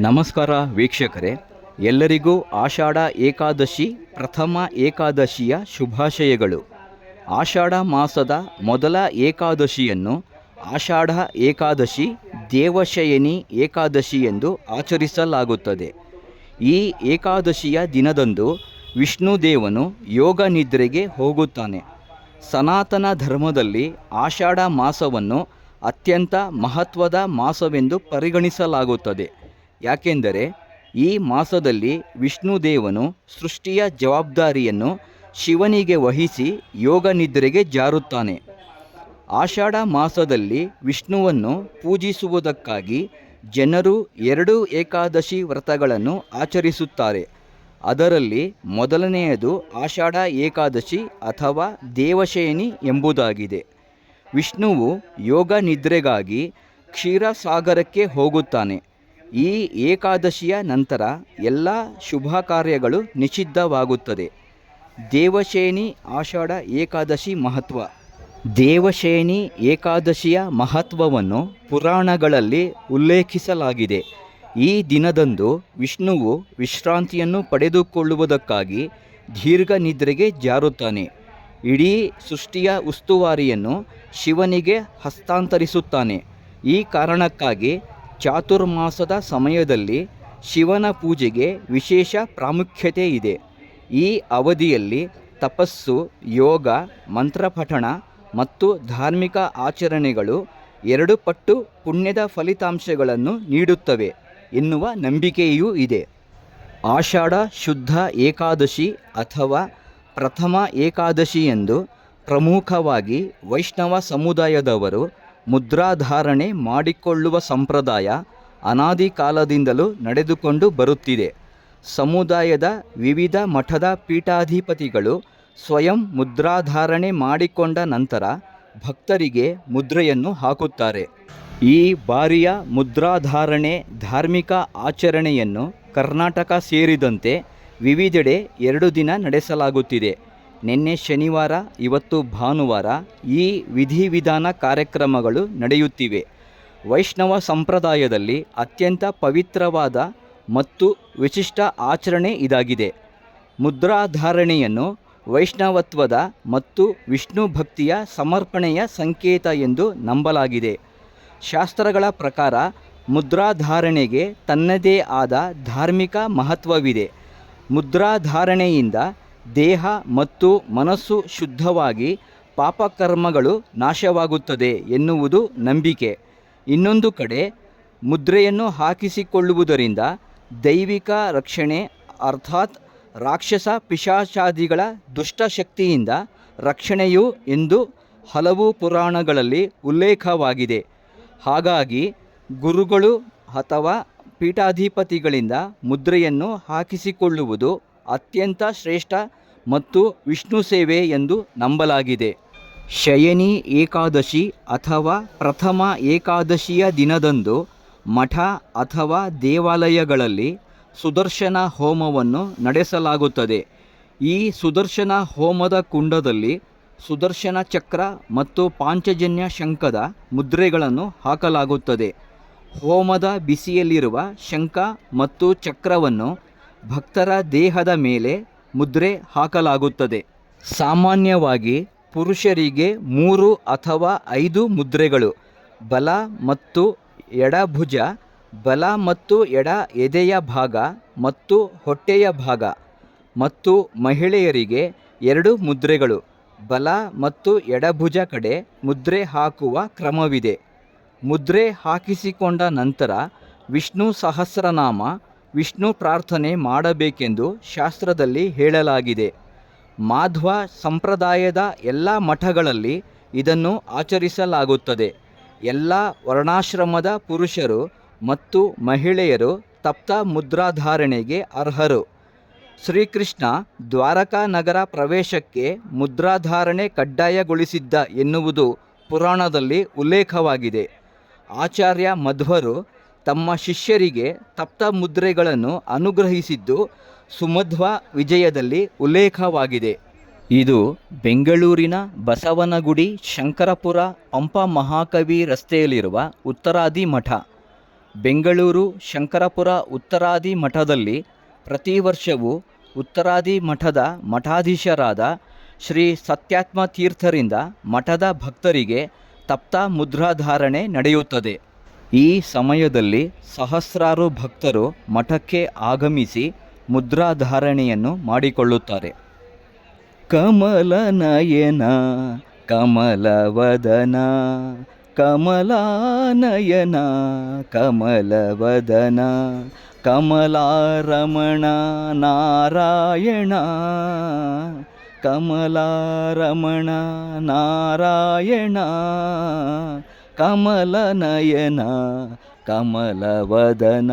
ನಮಸ್ಕಾರ ವೀಕ್ಷಕರೇ, ಎಲ್ಲರಿಗೂ ಆಷಾಢ ಏಕಾದಶಿ, ಪ್ರಥಮ ಏಕಾದಶಿಯ ಶುಭಾಶಯಗಳು. ಆಷಾಢ ಮಾಸದ ಮೊದಲ ಏಕಾದಶಿಯನ್ನು ಆಷಾಢ ಏಕಾದಶಿ, ದೇವಶಯನಿ ಏಕಾದಶಿ ಎಂದು ಆಚರಿಸಲಾಗುತ್ತದೆ. ಈ ಏಕಾದಶಿಯ ದಿನದಂದು ವಿಷ್ಣು ದೇವನು ಯೋಗ ನಿದ್ರೆಗೆ ಹೋಗುತ್ತಾನೆ. ಸನಾತನ ಧರ್ಮದಲ್ಲಿ ಆಷಾಢ ಮಾಸವನ್ನು ಅತ್ಯಂತ ಮಹತ್ವದ ಮಾಸವೆಂದು ಪರಿಗಣಿಸಲಾಗುತ್ತದೆ. ಯಾಕೆಂದರೆ ಈ ಮಾಸದಲ್ಲಿ ವಿಷ್ಣುದೇವನು ಸೃಷ್ಟಿಯ ಜವಾಬ್ದಾರಿಯನ್ನು ಶಿವನಿಗೆ ವಹಿಸಿ ಯೋಗ ನಿದ್ರೆಗೆ ಜಾರುತ್ತಾನೆ. ಆಷಾಢ ಮಾಸದಲ್ಲಿ ವಿಷ್ಣುವನ್ನು ಪೂಜಿಸುವುದಕ್ಕಾಗಿ ಜನರು ಎರಡು ಏಕಾದಶಿ ವ್ರತಗಳನ್ನು ಆಚರಿಸುತ್ತಾರೆ. ಅದರಲ್ಲಿ ಮೊದಲನೆಯದು ಆಷಾಢ ಏಕಾದಶಿ ಅಥವಾ ದೇವಶಯನಿ ಎಂಬುದಾಗಿದೆ. ವಿಷ್ಣುವು ಯೋಗ ನಿದ್ರೆಗಾಗಿ ಕ್ಷೀರಸಾಗರಕ್ಕೆ ಹೋಗುತ್ತಾನೆ. ಈ ಏಕಾದಶಿಯ ನಂತರ ಎಲ್ಲ ಶುಭ ಕಾರ್ಯಗಳು ನಿಷಿದ್ಧವಾಗುತ್ತದೆ. ದೇವಶೇನಿ ಆಷಾಢ ಏಕಾದಶಿ ಮಹತ್ವ. ದೇವಶೇನಿ ಏಕಾದಶಿಯ ಮಹತ್ವವನ್ನು ಪುರಾಣಗಳಲ್ಲಿ ಉಲ್ಲೇಖಿಸಲಾಗಿದೆ. ಈ ದಿನದಂದು ವಿಷ್ಣುವು ವಿಶ್ರಾಂತಿಯನ್ನು ಪಡೆದುಕೊಳ್ಳುವುದಕ್ಕಾಗಿ ದೀರ್ಘ ನಿದ್ರೆಗೆ ಜಾರುತ್ತಾನೆ. ಇಡೀ ಸೃಷ್ಟಿಯ ಉಸ್ತುವಾರಿಯನ್ನು ಶಿವನಿಗೆ ಹಸ್ತಾಂತರಿಸುತ್ತಾನೆ. ಈ ಕಾರಣಕ್ಕಾಗಿ ಚಾತುರ್ಮಾಸದ ಸಮಯದಲ್ಲಿ ಶಿವನ ಪೂಜೆಗೆ ವಿಶೇಷ ಪ್ರಾಮುಖ್ಯತೆ ಇದೆ. ಈ ಅವಧಿಯಲ್ಲಿ ತಪಸ್ಸು, ಯೋಗ, ಮಂತ್ರಪಠಣ ಮತ್ತು ಧಾರ್ಮಿಕ ಆಚರಣೆಗಳು ಎರಡು ಪಟ್ಟು ಪುಣ್ಯದ ಫಲಿತಾಂಶಗಳನ್ನು ನೀಡುತ್ತವೆ ಎನ್ನುವ ನಂಬಿಕೆಯೂ ಇದೆ. ಆಷಾಢ ಶುದ್ಧ ಏಕಾದಶಿ ಅಥವಾ ಪ್ರಥಮ ಏಕಾದಶಿ ಎಂದು ಪ್ರಮುಖವಾಗಿ ವೈಷ್ಣವ ಸಮುದಾಯದವರು ಮುದ್ರಾಧಾರಣೆ ಮಾಡಿಕೊಳ್ಳುವ ಸಂಪ್ರದಾಯ ಅನಾದಿ ಕಾಲದಿಂದಲೂ ನಡೆದುಕೊಂಡು ಬರುತ್ತಿದೆ. ಸಮುದಾಯದ ವಿವಿಧ ಮಠದ ಪೀಠಾಧಿಪತಿಗಳು ಸ್ವಯಂ ಮುದ್ರಾಧಾರಣೆ ಮಾಡಿಕೊಂಡ ನಂತರ ಭಕ್ತರಿಗೆ ಮುದ್ರೆಯನ್ನು ಹಾಕುತ್ತಾರೆ. ಈ ಬಾರಿಯ ಮುದ್ರಾಧಾರಣೆ ಧಾರ್ಮಿಕ ಆಚರಣೆಯನ್ನು ಕರ್ನಾಟಕ ಸೇರಿದಂತೆ ವಿವಿಧೆಡೆ ಎರಡು ದಿನ ನಡೆಸಲಾಗುತ್ತಿದೆ. ನಿನ್ನೆ ಶನಿವಾರ, ಇವತ್ತು ಭಾನುವಾರ ಈ ವಿಧಿವಿಧಾನ ಕಾರ್ಯಕ್ರಮಗಳು ನಡೆಯುತ್ತಿವೆ. ವೈಷ್ಣವ ಸಂಪ್ರದಾಯದಲ್ಲಿ ಅತ್ಯಂತ ಪವಿತ್ರವಾದ ಮತ್ತು ವಿಶಿಷ್ಟ ಆಚರಣೆ ಇದಾಗಿದೆ. ಮುದ್ರಾಧಾರಣೆಯನ್ನು ವೈಷ್ಣವತ್ವದ ಮತ್ತು ವಿಷ್ಣು ಭಕ್ತಿಯ ಸಮರ್ಪಣೆಯ ಸಂಕೇತ ಎಂದು ನಂಬಲಾಗಿದೆ. ಶಾಸ್ತ್ರಗಳ ಪ್ರಕಾರ ಮುದ್ರಾಧಾರಣೆಗೆ ತನ್ನದೇ ಆದ ಧಾರ್ಮಿಕ ಮಹತ್ವವಿದೆ. ಮುದ್ರಾಧಾರಣೆಯಿಂದ ದೇಹ ಮತ್ತು ಮನಸ್ಸು ಶುದ್ಧವಾಗಿ ಪಾಪಕರ್ಮಗಳು ನಾಶವಾಗುತ್ತದೆ ಎನ್ನುವುದು ನಂಬಿಕೆ. ಇನ್ನೊಂದು ಕಡೆ, ಮುದ್ರೆಯನ್ನು ಹಾಕಿಸಿಕೊಳ್ಳುವುದರಿಂದ ದೈವಿಕ ರಕ್ಷಣೆ ಅರ್ಥಾತ್ ರಾಕ್ಷಸ ಪಿಶಾಚಾದಿಗಳ ದುಷ್ಟಶಕ್ತಿಯಿಂದ ರಕ್ಷಣೆಯು ಎಂದು ಹಲವು ಪುರಾಣಗಳಲ್ಲಿ ಉಲ್ಲೇಖವಾಗಿದೆ. ಹಾಗಾಗಿ ಗುರುಗಳು ಅಥವಾ ಪೀಠಾಧಿಪತಿಗಳಿಂದ ಮುದ್ರೆಯನ್ನು ಹಾಕಿಸಿಕೊಳ್ಳುವುದು ಅತ್ಯಂತ ಶ್ರೇಷ್ಠ ಮತ್ತು ವಿಷ್ಣು ಸೇವೆ ಎಂದು ನಂಬಲಾಗಿದೆ. ಶಯನಿ ಏಕಾದಶಿ ಅಥವಾ ಪ್ರಥಮ ಏಕಾದಶಿಯ ದಿನದಂದು ಮಠ ಅಥವಾ ದೇವಾಲಯಗಳಲ್ಲಿ ಸುದರ್ಶನ ಹೋಮವನ್ನು ನಡೆಸಲಾಗುತ್ತದೆ. ಈ ಸುದರ್ಶನ ಹೋಮದ ಕುಂಡದಲ್ಲಿ ಸುದರ್ಶನ ಚಕ್ರ ಮತ್ತು ಪಾಂಚಜನ್ಯ ಶಂಖದ ಮುದ್ರೆಗಳನ್ನು ಹಾಕಲಾಗುತ್ತದೆ. ಹೋಮದ ಬಿಸಿಯಲ್ಲಿರುವ ಶಂಖ ಮತ್ತು ಚಕ್ರವನ್ನು ಭಕ್ತರ ದೇಹದ ಮೇಲೆ ಮುದ್ರೆ ಹಾಕಲಾಗುತ್ತದೆ. ಸಾಮಾನ್ಯವಾಗಿ ಪುರುಷರಿಗೆ ಮೂರು ಅಥವಾ ಐದು ಮುದ್ರೆಗಳು, ಬಲ ಮತ್ತು ಎಡಭುಜ ಬಲ ಮತ್ತು ಎಡ ಎದೆಯ ಭಾಗ ಮತ್ತು ಹೊಟ್ಟೆಯ ಭಾಗ ಮತ್ತು ಮಹಿಳೆಯರಿಗೆ ಎರಡು ಮುದ್ರೆಗಳು, ಬಲ ಮತ್ತು ಎಡಭುಜ ಕಡೆ ಮುದ್ರೆ ಹಾಕುವ ಕ್ರಮವಿದೆ. ಮುದ್ರೆ ಹಾಕಿಸಿಕೊಂಡ ನಂತರ ವಿಷ್ಣು ಸಹಸ್ರನಾಮ ವಿಷ್ಣು ಪ್ರಾರ್ಥನೆ ಮಾಡಬೇಕೆಂದು ಶಾಸ್ತ್ರದಲ್ಲಿ ಹೇಳಲಾಗಿದೆ. ಮಾಧ್ವ ಸಂಪ್ರದಾಯದ ಎಲ್ಲ ಮಠಗಳಲ್ಲಿ ಇದನ್ನು ಆಚರಿಸಲಾಗುತ್ತದೆ. ಎಲ್ಲ ವರ್ಣಾಶ್ರಮದ ಪುರುಷರು ಮತ್ತು ಮಹಿಳೆಯರು ತಪ್ತ ಮುದ್ರಾಧಾರಣೆಗೆ ಅರ್ಹರು. ಶ್ರೀಕೃಷ್ಣ ದ್ವಾರಕಾ ನಗರ ಪ್ರವೇಶಕ್ಕೆ ಮುದ್ರಾಧಾರಣೆ ಕಡ್ಡಾಯಗೊಳಿಸಿದ್ದ ಎನ್ನುವುದು ಪುರಾಣದಲ್ಲಿ ಉಲ್ಲೇಖವಾಗಿದೆ. ಆಚಾರ್ಯ ಮಧ್ವರು ತಮ್ಮ ಶಿಷ್ಯರಿಗೆ ತಪ್ತ ಮುದ್ರೆಗಳನ್ನು ಅನುಗ್ರಹಿಸಿದ್ದು ಸುಮಧ್ವ ವಿಜಯದಲ್ಲಿ ಉಲ್ಲೇಖವಾಗಿದೆ. ಇದು ಬೆಂಗಳೂರಿನ ಬಸವನಗುಡಿ ಶಂಕರಪುರ ಪಂಪ ಮಹಾಕವಿ ರಸ್ತೆಯಲ್ಲಿರುವ ಉತ್ತರಾದಿ ಮಠ. ಬೆಂಗಳೂರು ಶಂಕರಪುರ ಉತ್ತರಾದಿ ಮಠದಲ್ಲಿ ಪ್ರತಿ ವರ್ಷವೂ ಉತ್ತರಾದಿ ಮಠದ ಮಠಾಧೀಶರಾದ ಶ್ರೀ ಸತ್ಯಾತ್ಮ ತೀರ್ಥರಿಂದ ಮಠದ ಭಕ್ತರಿಗೆ ತಪ್ತ ಮುದ್ರಾಧಾರಣೆ ನಡೆಯುತ್ತದೆ. ಈ ಸಮಯದಲ್ಲಿ ಸಹಸ್ರಾರು ಭಕ್ತರು ಮಠಕ್ಕೆ ಆಗಮಿಸಿ ಮುದ್ರಾಧಾರಣೆಯನ್ನು ಮಾಡಿಕೊಳ್ಳುತ್ತಾರೆ. ಕಮಲನಯನ ಕಮಲವದನ ಕಮಲಾನಯನ ಕಮಲವದನ ಕಮಲಾರಮಣ ನಾರಾಯಣ ಕಮಲಾರಮಣ ನಾರಾಯಣ ಕಮಲನಯನ ಕಮಲವದನ